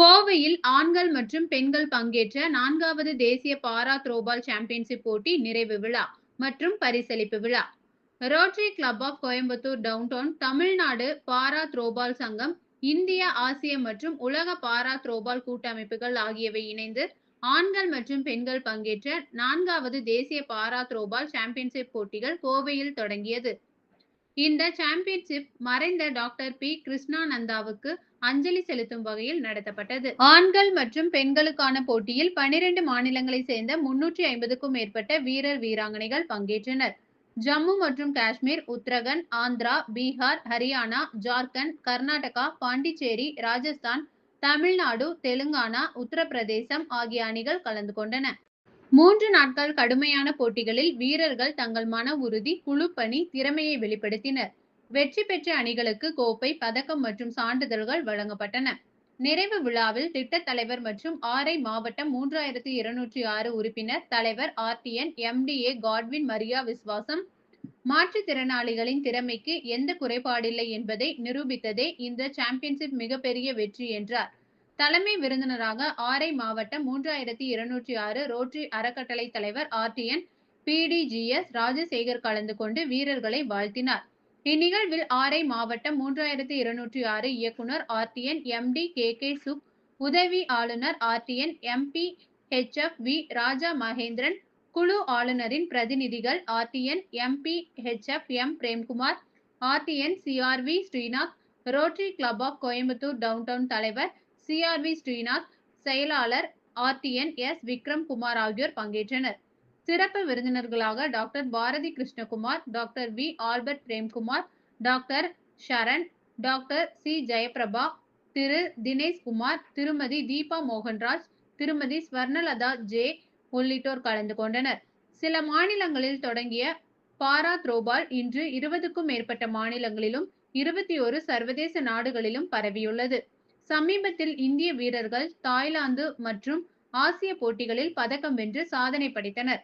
கோவையில் ஆண்கள் மற்றும் பெண்கள் பங்கேற்ற நான்காவது தேசிய பாரா த்ரோபால் சாம்பியன்ஷிப் போட்டி நிறைவு விழா மற்றும் பரிசளிப்பு விழா. Rotary club of Coimbatore downtown Tamil Nadu para throwball சங்கம் இந்திய ஆசிய மற்றும் உலக பாரா த்ரோபால் கூட்டமைப்புகள் ஆகியவை இணைந்து ஆண்கள் மற்றும் பெண்கள் பங்கேற்ற நான்காவது தேசிய பாரா த்ரோபால் சாம்பியன்ஷிப் போட்டிகள் கோவையில் தொடங்கியது. இந்த சாம்பியன்ஷிப் மறைந்த டாக்டர் பி கிருஷ்ணானந்தாவுக்கு அஞ்சலி செலுத்தும் வகையில் நடத்தப்பட்டது. ஆண்கள் மற்றும் பெண்களுக்கான போட்டியில் பனிரெண்டு மாநிலங்களை சேர்ந்த முன்னூற்றி ஐம்பதுக்கும் மேற்பட்ட வீரர் வீராங்கனைகள் பங்கேற்றனர். ஜம்மு மற்றும் காஷ்மீர் உத்தரகண்ட் ஆந்திரா பீகார் ஹரியானா ஜார்க்கண்ட் கர்நாடகா பாண்டிச்சேரி ராஜஸ்தான் தமிழ்நாடு தெலுங்கானா உத்தரப்பிரதேசம் ஆகிய அணிகள் கலந்து கொண்டன. மூன்று நாட்கள் கடுமையான போட்டிகளில் வீரர்கள் தங்கள் மன உறுதி குழு பணி திறமையை வெளிப்படுத்தினர். வெற்றி பெற்ற அணிகளுக்கு கோப்பை பதக்கம் மற்றும் சான்றிதழ்கள் வழங்கப்பட்டன. நிறைவு விழாவில் திட்ட தலைவர் மற்றும் ஆரை மாவட்டம் மூன்றாயிரத்தி இருநூற்றி ஆறு உறுப்பினர் தலைவர் RTN MDA Godwin Maria Visuvasam. மாற்றுத்திறனாளிகளின் திறமைக்கு எந்த குறைபாடில்லை என்பதை நிரூபித்ததே இந்த சாம்பியன்ஷிப் மிகப்பெரிய வெற்றி என்றார். தலைமை விருந்தினராக ஆரை மாவட்டம் மூன்றாயிரத்தி இருநூற்றி ஆறு ரோட்டரி அறக்கட்டளை தலைவர் ஆர்டிஎன் பிடிஜிஎஸ் ராஜசேகர் கலந்து கொண்டு வீரர்களை வாழ்த்தினார். இந்நிகழ்வில் ஆரை மாவட்டம் மூன்றாயிரத்தி இருநூற்றி ஆறு இயக்குனர் ஆர்டிஎன் எம்டி கே கே சுக் உதவி ஆளுநர் RTN MP HF V Raja Mahendran குழு ஆளுநரின் பிரதிநிதிகள் RTN MP HF M Premkumar RTN CRV Srinath rotary club of Coimbatore downtown தலைவர் சிஆர்வி ஸ்ரீநாத் செயலாளர் ஆர்டிஎன் எஸ் விக்ரம் குமார் ஆகியோர் பங்கேற்றனர். சிறப்பு விருந்தினர்களாக doctor Bharathi Krishnakumar doctor V Albert Premkumar doctor Sharan doctor C Jayaprabha திரு தினேஷ் குமார் திருமதி தீபா மோகன்ராஜ் திருமதி ஸ்வர்ணலதா ஜே உள்ளிட்டோர் கலந்து கொண்டனர். சில மாநிலங்களில் தொடங்கிய பாரா த்ரோபால் இன்று இருபதுக்கும் மேற்பட்ட மாநிலங்களிலும் இருபத்தி ஒரு சர்வதேச நாடுகளிலும் பரவியுள்ளது. சமீபத்தில் இந்திய வீரர்கள் தாய்லாந்து மற்றும் ஆசிய போட்டிகளில் பதக்கம் வென்று சாதனை படைத்தனர்.